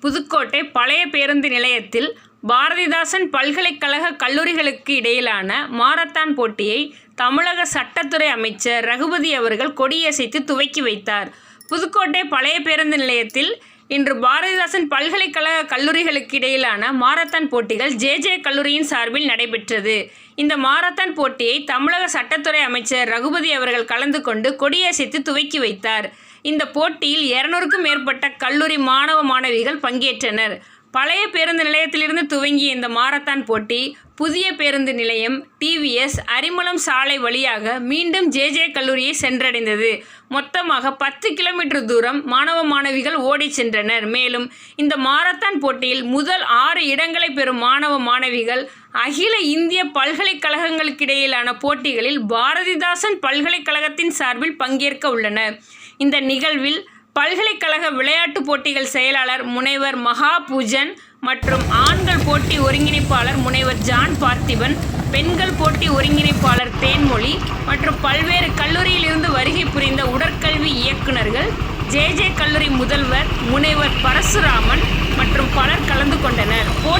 புதுக்கோட்டை பழைய பேருந்து நிலையத்தில் பாரதிதாசன் பல்கலைக்கழக கல்லூரிகளுக்கு இடையிலான மாரத்தான் போட்டியை தமிழக சட்டத்துறை அமைச்சர் ரகுபதி அவர்கள் கொடியசைத்து துவக்கி வைத்தார். புதுக்கோட்டை பழைய பேருந்து நிலையத்தில் இன்று பாரதிதாசன் பல்கலைக்கழக கல்லூரிகளுக்கு இடையிலான மாரத்தான் போட்டிகள் ஜே. ஜே. கல்லூரியின் சார்பில் நடைபெற்றது. இந்த மாரத்தான் போட்டியை தமிழக சட்டத்துறை அமைச்சர் ரகுபதி அவர்கள் கலந்து கொண்டு கொடியசைத்து துவக்கி வைத்தார். இந்த போட்டியில் இருநூறுக்கும் மேற்பட்ட கல்லூரி மாணவ மாணவிகள் பங்கேற்றனர். பழைய பேருந்து நிலையத்திலிருந்து துவங்கிய இந்த மாரத்தான் போட்டி புதிய பேருந்து நிலையம் டிவிஎஸ் அரிமளம் சாலை வழியாக மீண்டும் ஜேஜே கல்லூரியை சென்றடைந்தது. மொத்தமாக பத்து கிலோமீட்டர் தூரம் மாணவ மாணவிகள் ஓடிச் சென்றனர். மேலும் இந்த மாரத்தான் போட்டியில் முதல் ஆறு இடங்களை பெறும் மாணவ மாணவிகள் அகில இந்திய பல்கலைக்கழகங்களுக்கிடையிலான போட்டிகளில் பாரதிதாசன் பல்கலைக்கழகத்தின் சார்பில் பங்கேற்க உள்ளனர். இந்த நிகழ்வில் பல்கலைக்கழக விளையாட்டுப் போட்டிகள் செயலாளர் முனைவர் மகாபூஜன் மற்றும் ஆண்கள் போட்டி ஒருங்கிணைப்பாளர் முனைவர் ஜான் பார்த்திபன் பெண்கள் போட்டி ஒருங்கிணைப்பாளர் தேன்மொழி மற்றும் பல்வேறு கல்லூரியிலிருந்து வருகை புரிந்த உடற்கல்வி இயக்குநர்கள் ஜே. ஜே. கல்லூரி முதல்வர் முனைவர் பரசுராமன் மற்றும் பலர் கலந்து கொண்டனர்.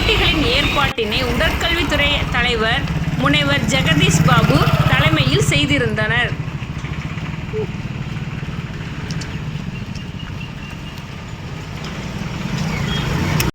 போட்டிகளின் ஏற்பாட்டினை உடற்கல்வித்துறை தலைவர் முனைவர் ஜெகதீஷ் பாபு